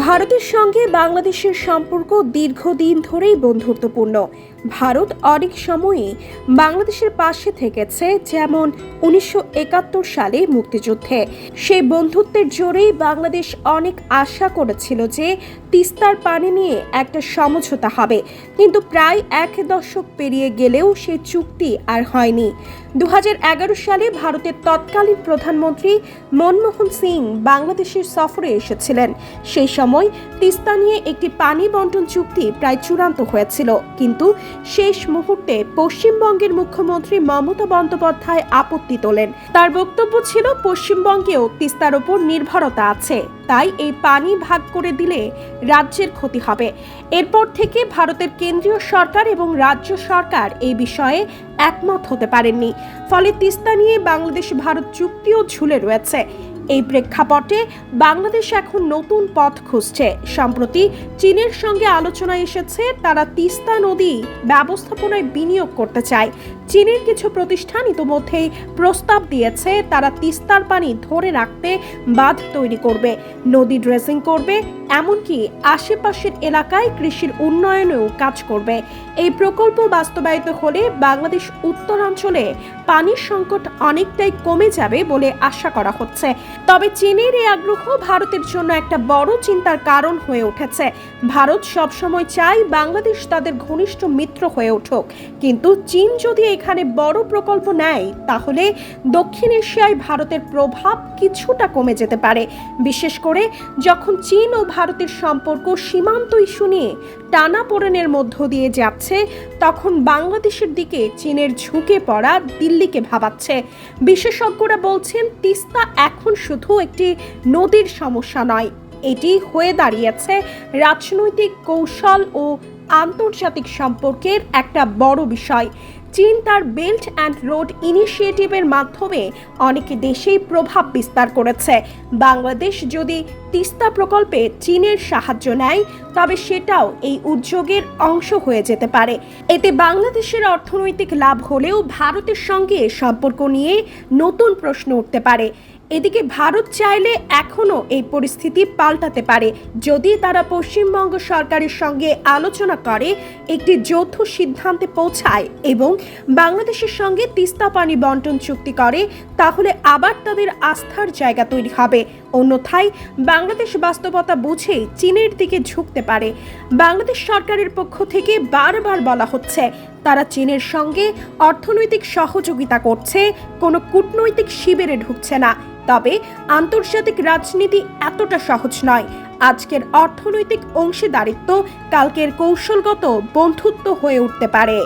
ভারতের সঙ্গে বাংলাদেশের সম্পর্ক দীর্ঘদিন ধরেই বন্ধুত্বপূর্ণ। ভারত অনেক সময়ে বাংলাদেশের পাশে থেকেছে, যেমন উনিশশো একাত্তর সালে মুক্তিযুদ্ধে। সেই বন্ধুত্বের জোরেই বাংলাদেশ অনেক আশা করেছিল যে তিস্তার পানি নিয়ে একটা সমঝোতা হবে। কিন্তু প্রায় এক দশক পেরিয়ে গেলেও সে চুক্তি আর হয়নি। দু হাজার এগারো সালে ভারতের তৎকালীন প্রধানমন্ত্রী মনমোহন সিং বাংলাদেশের সফরে এসেছিলেন। সেই সময় তিস্তা নিয়ে একটি পানি বন্টন চুক্তি প্রায় চূড়ান্ত হয়েছিল। কিন্তু শেষ মুহূর্তে পশ্চিমবঙ্গের মুখ্যমন্ত্রী মমতা বন্দ্যোপাধ্যায় আপত্তি তোলেন। তার বক্তব্য ছিল, পশ্চিমবঙ্গেও তিস্তার ওপর নির্ভরতা আছে। তাই এই পানি ভাগ করে দিলে রাজ্যের ক্ষতি হবে। এরপর থেকে ভারতের কেন্দ্রীয় সরকার এবং রাজ্য সরকার এই বিষয়ে একমত হতে পারেননি। ফলে তিস্তা নিয়ে বাংলাদেশ ভারত চুক্তিও ঝুলে রয়েছে। এই প্রেক্ষাপটে বাংলাদেশ এখন নতুন পথ খুঁজছে। সম্প্রতি চীনের সঙ্গে আলোচনায় এসেছে, তারা তিস্তা নদী ব্যবস্থাপনায় বিনিয়োগ করতে চায়। চীনের কিছু প্রতিষ্ঠান ইতোমধ্যেই প্রস্তাব দিয়েছে, তারা তিস্তার পানি ধরে রাখতে বাঁধ তৈরি করবে, নদী ড্রেসিং করবে, এমনকি আশেপাশের এলাকায় কৃষির উন্নয়নেও কাজ করবে। এই প্রকল্প বাস্তবায়িত হলে বাংলাদেশ উত্তরাঞ্চলে পানির সংকট অনেকটাই কমে যাবে বলে আশা করা হচ্ছে। তবে চীনের এই আগ্রহ ভারতের জন্য একটা বড় চিন্তার কারণ হয়ে উঠেছে। ভারত সবসময় চায় বাংলাদেশ তাদের ঘনিষ্ঠ মিত্র হয়ে উঠুক। কিন্তু চীন যদি এখানে বড় প্রকল্প নেয়, তাহলে দক্ষিণ এশিয়ায় ভারতের প্রভাব কিছুটা কমে যেতে পারে। বিশেষ করে যখন চীন ও ভারতের সম্পর্ক সীমান্ত ইস্যু নিয়ে টানাপোড়েনের মধ্য দিয়ে যাচ্ছে, তখন বাংলাদেশের দিকে চীনের ঝুঁকে পড়া দিল্লিকে ভাবাচ্ছে। বিশেষজ্ঞরা বলছেন, তিস্তা এখন শুধু একটি নদীর সমস্যা নয়, এটি হয়ে দাঁড়িয়েছে রাজনৈতিক কৌশল ও আন্তর্জাতিক সম্পর্কের একটা বড় বিষয়। চীন তার বেল্ট অ্যান্ড রোড ইনিশিয়েটিভের মাধ্যমে অনেক দেশেই প্রভাব বিস্তার করেছে। বাংলাদেশ যদি তিস্তা প্রকল্পে চীনের সাহায্য নেয়, তবে সেটাও এই উদ্যোগের অংশ হয়ে যেতে পারে। এতে বাংলাদেশের অর্থনৈতিক লাভ হলেও ভারতের সঙ্গে সম্পর্ক নিয়ে নতুন প্রশ্ন উঠতে পারে। এদিকে ভারত চাইলে এখনও এই পরিস্থিতি পাল্টাতে পারে। যদি তারা পশ্চিমবঙ্গ সরকারের সঙ্গে আলোচনা করে, একটি যৌথ সিদ্ধান্তে পৌঁছায় এবং বাংলাদেশের সঙ্গে তিস্তা পানি বন্টন চুক্তি করে, তাহলে আবার তাদের আস্থার জায়গা তৈরি হবে। অন্যথায় বাংলাদেশ বাস্তবতা বুঝেই চীনের দিকে ঝুঁকতে পারে। বাংলাদেশ সরকারের পক্ষ থেকে বারবার বলা হচ্ছে, তারা চীনের সঙ্গে অর্থনৈতিক সহযোগিতা করছে, কোনো কূটনৈতিক শিবিরে ঢুকছে না। তবে আন্তর্জাতিক রাজনীতি এতটা সহজ নয়। আজকের অর্থনৈতিক অংশীদারিত্ব কালকের কৌশলগত বন্ধুত্ব হয়ে উঠতে পারে।